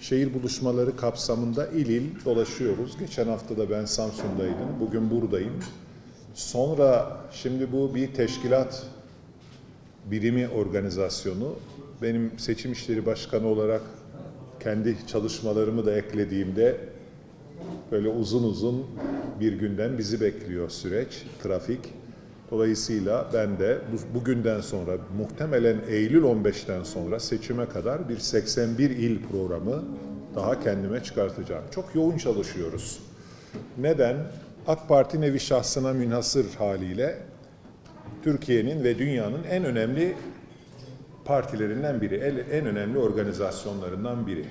şehir buluşmaları kapsamında il il dolaşıyoruz. Geçen hafta da ben Samsun'daydım, bugün buradayım. Sonra şimdi bu bir teşkilat birimi organizasyonu. Benim seçim işleri başkanı olarak kendi çalışmalarımı da eklediğimde böyle uzun uzun bir günden bizi bekliyor süreç, trafik. Dolayısıyla ben de bu, bugünden sonra muhtemelen Eylül 15'ten sonra seçime kadar bir 81 il programı daha kendime çıkartacağım. Çok yoğun çalışıyoruz. Neden? AK Parti nevi şahsına münhasır haliyle Türkiye'nin ve dünyanın en önemli partilerinden biri, en önemli organizasyonlarından biri.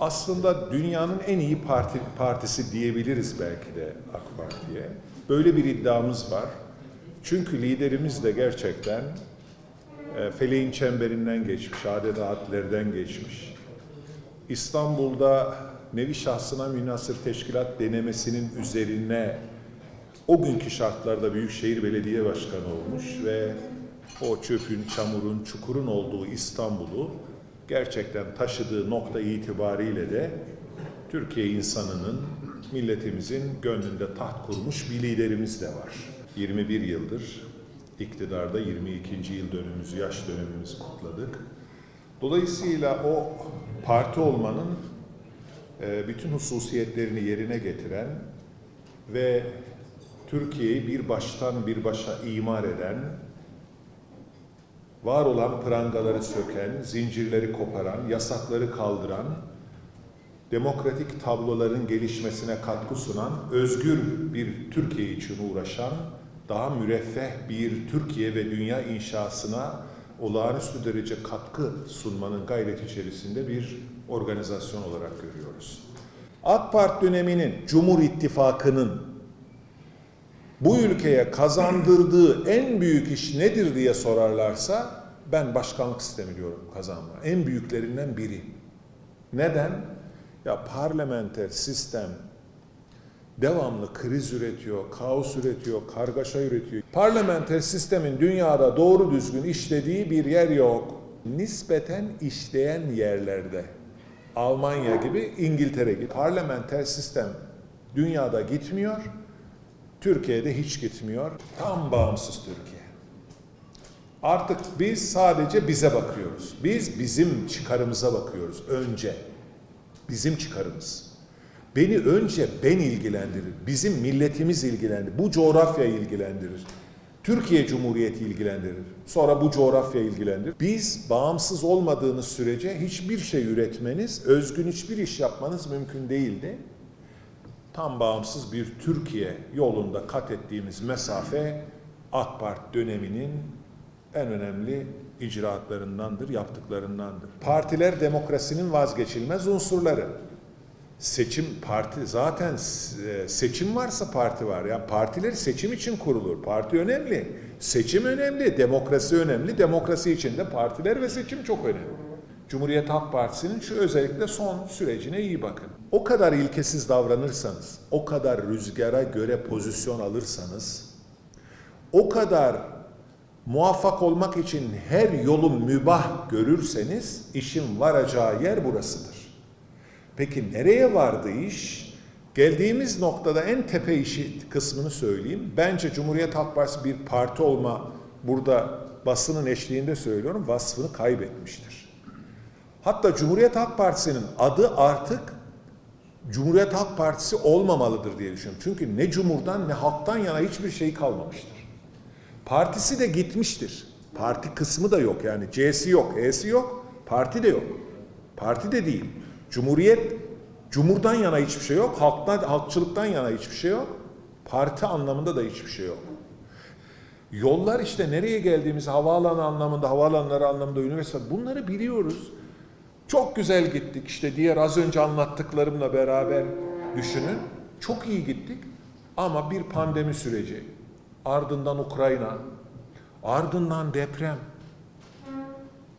Aslında dünyanın en iyi parti, partisi diyebiliriz belki de AK Parti'ye. Böyle bir iddiamız var. Çünkü liderimiz de gerçekten e, feleğin çemberinden geçmiş, adetlerden geçmiş. İstanbul'da nevi şahsına münhasır teşkilat denemesinin üzerine o günkü şartlarda Büyükşehir Belediye Başkanı olmuş ve o çöpün, çamurun, çukurun olduğu İstanbul'u gerçekten taşıdığı nokta itibariyle de Türkiye insanının, milletimizin gönlünde taht kurmuş bir liderimiz de var. 21 yıldır iktidarda 22. yıl dönümümüzü, yaş dönümümüzü kutladık. Dolayısıyla o parti olmanın e, bütün hususiyetlerini yerine getiren ve Türkiye'yi bir baştan bir başa imar eden, var olan prangaları söken, zincirleri koparan, yasakları kaldıran, demokratik tabloların gelişmesine katkı sunan, özgür bir Türkiye için uğraşan, daha müreffeh bir Türkiye ve dünya inşasına olağanüstü derece katkı sunmanın gayreti içerisinde bir organizasyon olarak görüyoruz. AK Parti döneminin, Cumhur İttifakı'nın bu ülkeye kazandırdığı en büyük iş nedir diye sorarlarsa ben başkanlık sistemi diyorum kazanma. En büyüklerinden biri. Neden? Ya parlamenter sistem devamlı kriz üretiyor, kaos üretiyor, kargaşa üretiyor. Parlamenter sistemin dünyada doğru düzgün işlediği bir yer yok. Nispeten işleyen yerlerde. Almanya gibi, İngiltere gibi. Parlamenter sistem dünyada gitmiyor. Türkiye'de hiç gitmiyor. Tam bağımsız Türkiye. Artık biz sadece bize bakıyoruz. Biz bizim çıkarımıza bakıyoruz önce. Bizim çıkarımız. Beni önce ben ilgilendirir. Bizim milletimiz ilgilendirir. Bu coğrafya ilgilendirir. Türkiye Cumhuriyeti ilgilendirir. Sonra bu coğrafya ilgilendirir. Biz bağımsız olmadığınız sürece hiçbir şey üretmeniz, özgün hiçbir iş yapmanız mümkün değildi tam bağımsız bir Türkiye yolunda kat ettiğimiz mesafe AK Parti döneminin en önemli icraatlarındandır, yaptıklarındandır. Partiler demokrasinin vazgeçilmez unsurları. Seçim parti zaten e, seçim varsa parti var. Yani partiler seçim için kurulur. Parti önemli. Seçim önemli, demokrasi önemli. Demokrasi için de partiler ve seçim çok önemli. Cumhuriyet Halk Partisi'nin şu özellikle son sürecine iyi bakın. O kadar ilkesiz davranırsanız, o kadar rüzgara göre pozisyon alırsanız, o kadar muvaffak olmak için her yolun mübah görürseniz işin varacağı yer burasıdır. Peki nereye vardı iş? Geldiğimiz noktada en tepe işi kısmını söyleyeyim. Bence Cumhuriyet Halk Partisi bir parti olma burada basının eşliğinde söylüyorum vasfını kaybetmiştir. Hatta Cumhuriyet Halk Partisi'nin adı artık Cumhuriyet Halk Partisi olmamalıdır diye düşünüyorum. Çünkü ne cumhurdan ne halktan yana hiçbir şey kalmamıştır. Partisi de gitmiştir. Parti kısmı da yok yani C'si yok, E'si yok, parti de yok. Parti de değil. Cumhuriyet, cumhurdan yana hiçbir şey yok, halktan, halkçılıktan yana hiçbir şey yok. Parti anlamında da hiçbir şey yok. Yollar işte nereye geldiğimiz havaalanı anlamında, havaalanları anlamında, üniversite bunları biliyoruz. Çok güzel gittik işte diğer az önce anlattıklarımla beraber düşünün. Çok iyi gittik ama bir pandemi süreci, ardından Ukrayna, ardından deprem.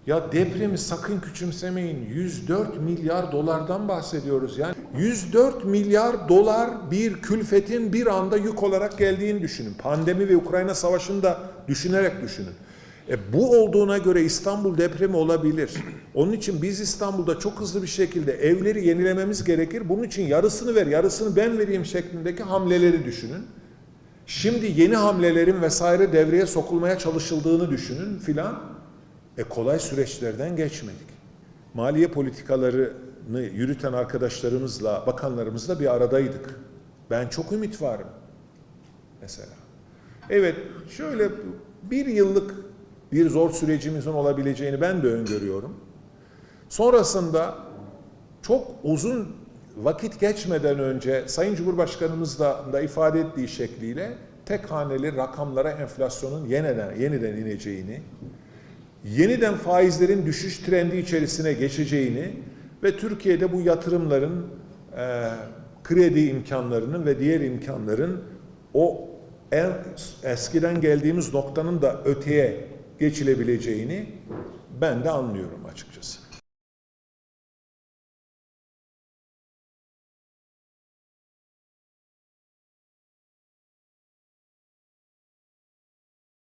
Ya depremi sakın küçümsemeyin. 104 milyar dolardan bahsediyoruz. Yani 104 milyar dolar bir külfetin bir anda yük olarak geldiğini düşünün. Pandemi ve Ukrayna savaşını da düşünerek düşünün. E, bu olduğuna göre İstanbul depremi olabilir. Onun için biz İstanbul'da çok hızlı bir şekilde evleri yenilememiz gerekir. Bunun için yarısını ver, yarısını ben vereyim şeklindeki hamleleri düşünün. Şimdi yeni hamlelerin vesaire devreye sokulmaya çalışıldığını düşünün filan. E kolay süreçlerden geçmedik. Maliye politikalarını yürüten arkadaşlarımızla, bakanlarımızla bir aradaydık. Ben çok ümit varım mesela. Evet, şöyle bir yıllık bir zor sürecimizin olabileceğini ben de öngörüyorum. Sonrasında çok uzun vakit geçmeden önce Sayın Cumhurbaşkanımız da, da ifade ettiği şekliyle tek haneli rakamlara enflasyonun yeniden yeniden ineceğini, yeniden faizlerin düşüş trendi içerisine geçeceğini ve Türkiye'de bu yatırımların e, kredi imkanlarının ve diğer imkanların o en eskiden geldiğimiz noktanın da öteye geçilebileceğini ben de anlıyorum açıkçası.